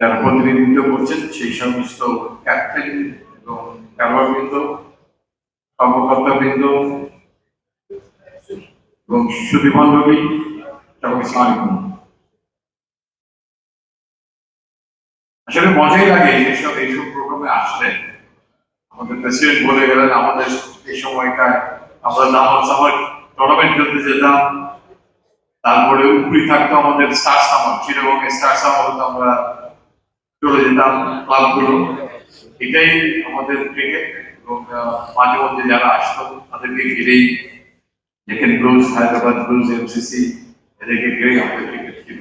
যারা প্রতিনিধিত্ব করছেন, সেই সমস্ত ক্যাপ্টেন এবং কর্মকর্তাবৃন্দ এবং আসলে মজাই লাগে এইসব এইসব প্রোগ্রামে আসলে। আমাদের প্রেসিডেন্ট বলে গেলেন, আমাদের এই সময়কার আমরা নামাজ, আমার টুর্নামেন্ট খেলতে যেতাম তারপরে উপরি থাকতো আমাদের স্টার সামার চিরবং স্টার সামার আমরা চলে যেতাম ক্লাবগুলো। এটাই আমাদের ক্রিকেট এবং মাঝে মধ্যে যারা আসতো তাদেরকে ঘিরেই দেখেন ব্লুজ হায়দ্রাবাদ ব্লুজ এমসিসি এদেরকে ঘিরেই আমাদের ক্রিকেট ছিল।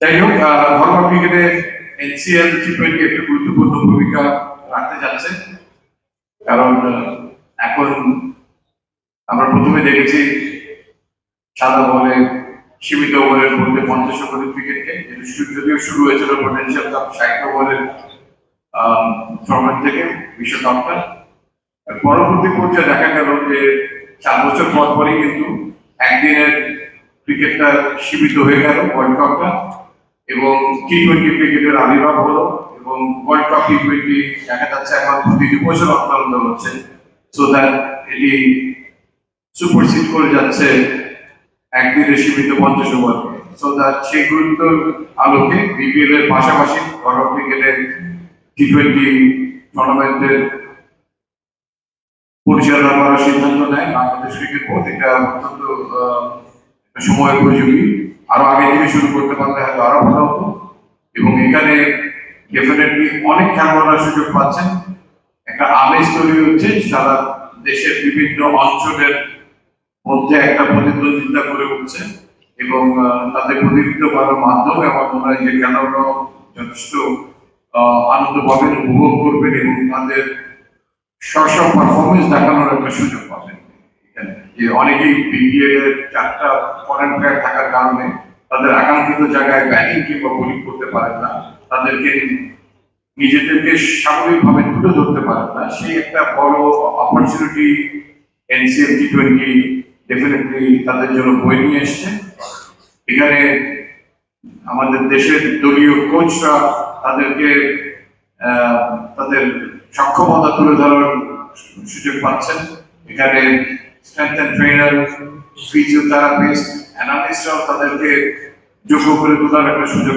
যাই হোক ঘরোয়া ক্রিকেটে এনসিএল টি টোয়েন্টি একটা গুরুত্বপূর্ণ ভূমিকা রাখতে যাচ্ছে। কারণ এখন আমরা প্রথমে দেখেছি সাদা বলে সীমিত ওভারের মধ্যে পঞ্চাশ ওভারের শুরু- যদিও শুরু হয়েছিল পটেন্সিয়াল কাপ ষাট ওভারের ফরম্যাট থেকে বিশ্বকাপটা পরবর্তী পর্যায়ে দেখা গেল যে চার বছর পর পরই কিন্তু একদিনের ক্রিকেটটা সীমিত হয়ে গেল ওয়ার্ল্ড কাপটা এবং টি টোয়েন্টি ক্রিকেটের আবির্ভাব হলো এবং ওয়ার্ল্ড কাপ টি টোয়েন্টি দেখা যাচ্ছে এখন প্রতি দু বছর অন্তর হচ্ছে। সো দ্যাট এটি সুপারসিড করে যাচ্ছে একদিনে সীমিত পঞ্চাশ ওভারকে সো দ্যাট সেই গুরুত্ব আলোকে বিপিএল এর পাশাপাশি ঘরোয়া ক্রিকেটের টি টোয়েন্টি টুর্নামেন্টের পরিচালনা করার সিদ্ধান্ত নেয় বাংলাদেশ ক্রিকেট বোর্ড এটা অত্যন্ত সময় উপযোগী। আরও আগে থেকে শুরু করতে পারলে হয়তো আরও ভালো হতো। এবং এখানে ডেফিনেটলি অনেক খেলোয়াড়রা সুযোগ পাচ্ছেন। একটা আমেজ তৈরি হচ্ছে সারা দেশের বিভিন্ন অঞ্চলের মধ্যে একটা প্রতিদ্বন্দ্বিতা করে উঠছে এবং তাদের প্রতিনিধিত্ব করার মাধ্যমে আমার মনে হয় যে খেলোয়াড়রাও যথেষ্ট আনন্দ পাবেন উপভোগ করবেন এবং তাদের স্ব পারফরমেন্স দেখানোর একটা সুযোগ পাবেন। যে অনেকেই বিপিএল এর চারটা ফরেন প্লেয়ার থাকার কারণে তাদের আকাঙ্ক্ষিত জায়গায় ব্যাটিং কিংবা বোলিং করতে পারেন না। তাদেরকে নিজেদেরকে স্বাভাবিকভাবে তুলে ধরতে পারেন না। সেই একটা বড় opportunity NCL T twenty definitely তাদের জন্য বই নিয়ে এসছে। এখানে আমাদের দেশের দলীয় কোচরা তাদেরকে তাদের সক্ষমতা তুলে ধরার সুযোগ পাচ্ছেন। এখানে স্ট্রেংথ এন্ড ট্রেনার ফিজিওথেরাপিস্ট অ্যানালিস্টরাও তাদেরকে যোগ্য করে তোলার একটা সুযোগ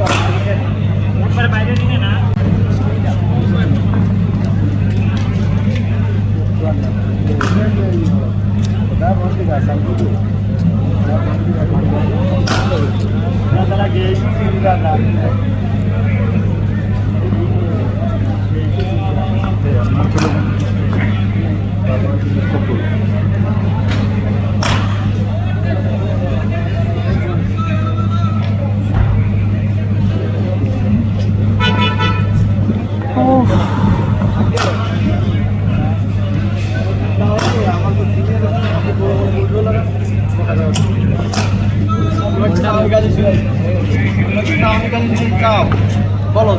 পাচ্ছেন বলো